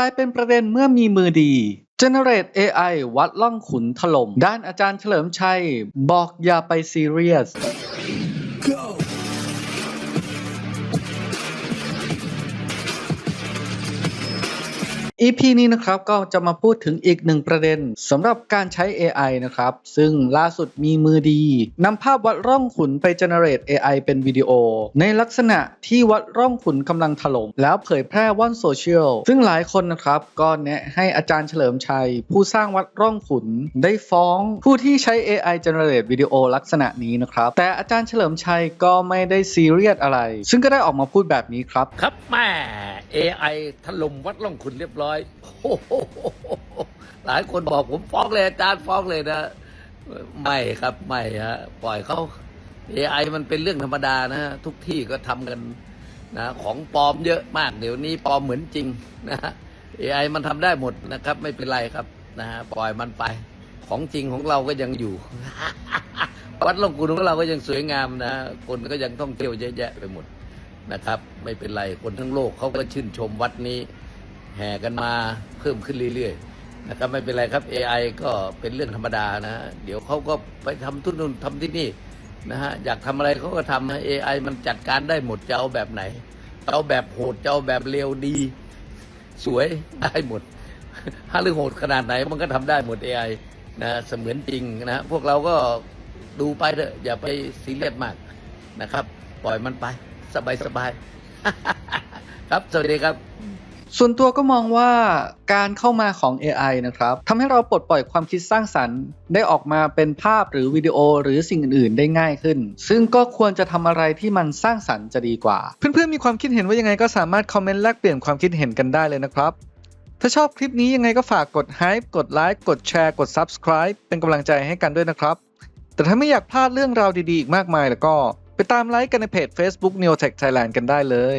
กลายเป็นประเด็นเมื่อมีมือดี Generate AI วัดล่องขุนถล่ม ด้านอาจารย์เฉลิมชัย บอกอย่าไปซีเรียส EP นี้นะครับก็จะมาพูดถึงอีกหนึ่งประเด็นสำหรับการใช้ AI นะครับ ซึ่งล่าสุดมีมือดีนำภาพวัดร่องขุนไป generate AI เป็นวิดีโอ ในลักษณะที่วัดร่องขุนกำลังถล่มแล้วเผยแพร่ว่อนโซเชียล ซึ่งหลายคนนะครับก็แนะให้อาจารย์เฉลิมชัย ผู้สร้างวัดร่องขุนได้ฟ้อง ผู้ที่ใช้ AI generate วิดีโอลักษณะนี้นะครับ แต่อาจารย์เฉลิมชัยก็ไม่ได้ซีเรียสอะไร ซึ่งก็ได้ออกมาพูดแบบนี้ครับ ครับแม่ AI ถล่มวัดล่องขุนเรียบร้อยโอ้โหหลายคนบอกผมฟ้องเลยอาจารย์ฟ้องเลยนะไม่ครับไม่ฮะปล่อยเขา AI มันเป็นเรื่องธรรมดานะฮะทุกที่ก็ทำกันนะของปลอมเยอะมากเดี๋ยวนี้ปลอมเหมือนจริงนะฮะ AI มันทำได้หมดนะครับ ไม่เป็นไรครับนะฮะปล่อยมันไป ของจริงของเราก็ยังอยู่ วัดหลวงคุณของเราก็ยังสวยงามนะคนก็ยังท่องเที่ยวเยอะแยะไปหมดนะครับ ไม่เป็นไรคนทั้งโลกเขาก็ชื่นชมวัดนี้ แห่กันมาเพิ่มขึ้นเรื่อยๆนะครับไม่เป็นไรครับ AI ก็เป็นเรื่องธรรมดานะเดี๋ยวเขาก็ไปทำทุนนนทำที่นี่นะฮะอยากทำอะไรเขาก็ทำนะ AI มันจัดการได้หมดจะเอาแบบไหนจะเอาแบบโหดจะเอาแบบเร็วดี สวยได้หมดถ้าเรื่องโหดขนาดไหนมันก็ทำได้หมด AI นะเสมือนจริงนะพวกเราก็ดูไปเถอะอย่าไปซีเรียสมากนะครับ ปล่อยมันไป สบายสบายๆครับ สวัสดีครับ ส่วนตัวก็มองว่าการเข้ามาของ AI นะครับทำให้เราปลดปล่อยความคิดสร้างสรรค์ได้ออกมาเป็นภาพหรือวิดีโอหรือสิ่งอื่นๆ ได้ง่ายขึ้น ซึ่งก็ควรจะทำอะไรที่มันสร้างสรรค์จะดีกว่า เพื่อนๆ มีความคิดเห็นว่ายังไงก็สามารถคอมเมนต์แลกเปลี่ยนความคิดเห็นกันได้เลยนะครับ ถ้าชอบคลิปนี้ยังไงก็ฝากกด Hype กดไลค์กดแชร์กด Subscribe เป็นกำลังใจให้กันด้วยนะครับ แต่ถ้าไม่อยากพลาดเรื่องราวดีๆอีกมากมายแล้วก็ ไปตามไลค์กันในเพจ Facebook Neotech Thailand กันได้เลย